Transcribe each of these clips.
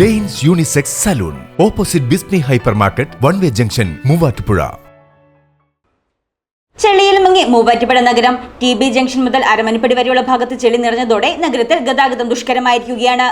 Danes unisex salon. Opposite Bismi hypermarket one way junction Muvattupuzha. ചെളിയിൽ മുങ്ങി മൂവാറ്റുപുഴ നഗരം. T B junction മുതൽ അരമനപ്പടി വരെയുള്ള ഭാഗത്ത് ചെളി നിറഞ്ഞതോടെ നഗരത്തിൽ ഗതാഗതം ദുഷ്കരമായിരിക്കുകയാണ്.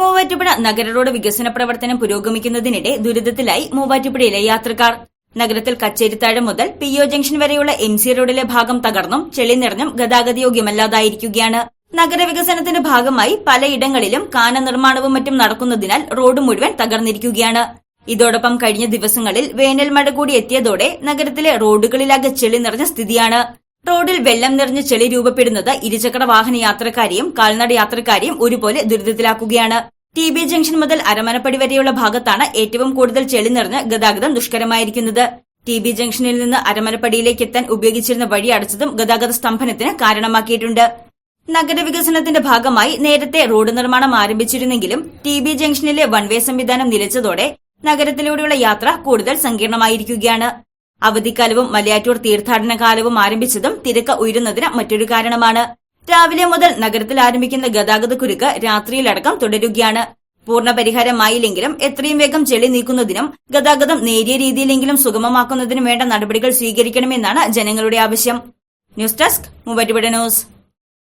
മൂവാറ്റുപുഴ നഗര റോഡ് വികസന പ്രവർത്തനം പുരോഗമിക്കുന്നതിനിടെ ദുരിതത്തിലായി മൂവാറ്റുപുഴയിലെ യാത്രക്കാർ. നഗരത്തിൽ കച്ചേരിത്താഴം മുതൽ പി ഒ ജംഗ്ഷൻ വരെയുള്ള എം സി റോഡിലെ ഭാഗം തകർന്നും ചെളി നിറഞ്ഞും ഗതാഗതയോഗ്യമല്ലാതായിരിക്കുകയാണ്. നഗരവികസനത്തിന്റെ ഭാഗമായി പലയിടങ്ങളിലും കാന നിർമ്മാണവും മറ്റും നടക്കുന്നതിനാൽ റോഡ് മുഴുവൻ തകർന്നിരിക്കുകയാണ്. ഇതോടൊപ്പം കഴിഞ്ഞ ദിവസങ്ങളിൽ വേനൽ മഴ കൂടി എത്തിയതോടെ നഗരത്തിലെ റോഡുകളിലാകെ ചെളി നിറഞ്ഞ സ്ഥിതിയാണ്. റോഡിൽ വെള്ളം നിറഞ്ഞ ചെളി രൂപപ്പെടുന്നത് ഇരുചക്ര വാഹന യാത്രക്കാരെയും കാൽനട യാത്രക്കാരെയും ഒരുപോലെ ദുരിതത്തിലാക്കുകയാണ്. ടി ബി ജംഗ്ഷൻ മുതൽ അരമനപ്പടി വരെയുള്ള ഭാഗത്താണ് ഏറ്റവും കൂടുതൽ ചെളി നിറഞ്ഞ് ഗതാഗതം ദുഷ്കരമായിരിക്കുന്നത്. ടി ബി ജംഗ്ഷനിൽ നിന്ന് അരമനപ്പടിയിലേക്ക് എത്താൻ ഉപയോഗിച്ചിരുന്ന വഴി അടച്ചതും ഗതാഗത സ്തംഭനത്തിന് കാരണമാക്കിയിട്ടുണ്ട്. നഗരവികസനത്തിന്റെ ഭാഗമായി നേരത്തെ റോഡ് നിർമ്മാണം ആരംഭിച്ചിരുന്നെങ്കിലും ടി ബി ജംഗ്ഷനിലെ വൺവേ സംവിധാനം നിലച്ചതോടെ നഗരത്തിലൂടെയുള്ള യാത്ര കൂടുതൽ സങ്കീർണമായിരിക്കുകയാണ്. അവധിക്കാലവും മലയാറ്റൂർ തീർത്ഥാടന കാലവും ആരംഭിച്ചതും തിരക്ക് ഉയരുന്നതിന് മറ്റൊരു കാരണമാണ്. രാവിലെ മുതൽ നഗരത്തിൽ ആരംഭിക്കുന്ന ഗതാഗത കുരുക്ക് രാത്രിയിലടക്കം തുടരുകയാണ്. പൂർണ പരിഹാരമായില്ലെങ്കിലും എത്രയും വേഗം ചെളി നീക്കുന്നതിനും ഗതാഗതം നേരിയ രീതിയിലെങ്കിലും സുഗമമാക്കുന്നതിനും വേണ്ട നടപടികൾ സ്വീകരിക്കണമെന്നാണ് ജനങ്ങളുടെ ആവശ്യം. News desk Muvattupuzha news.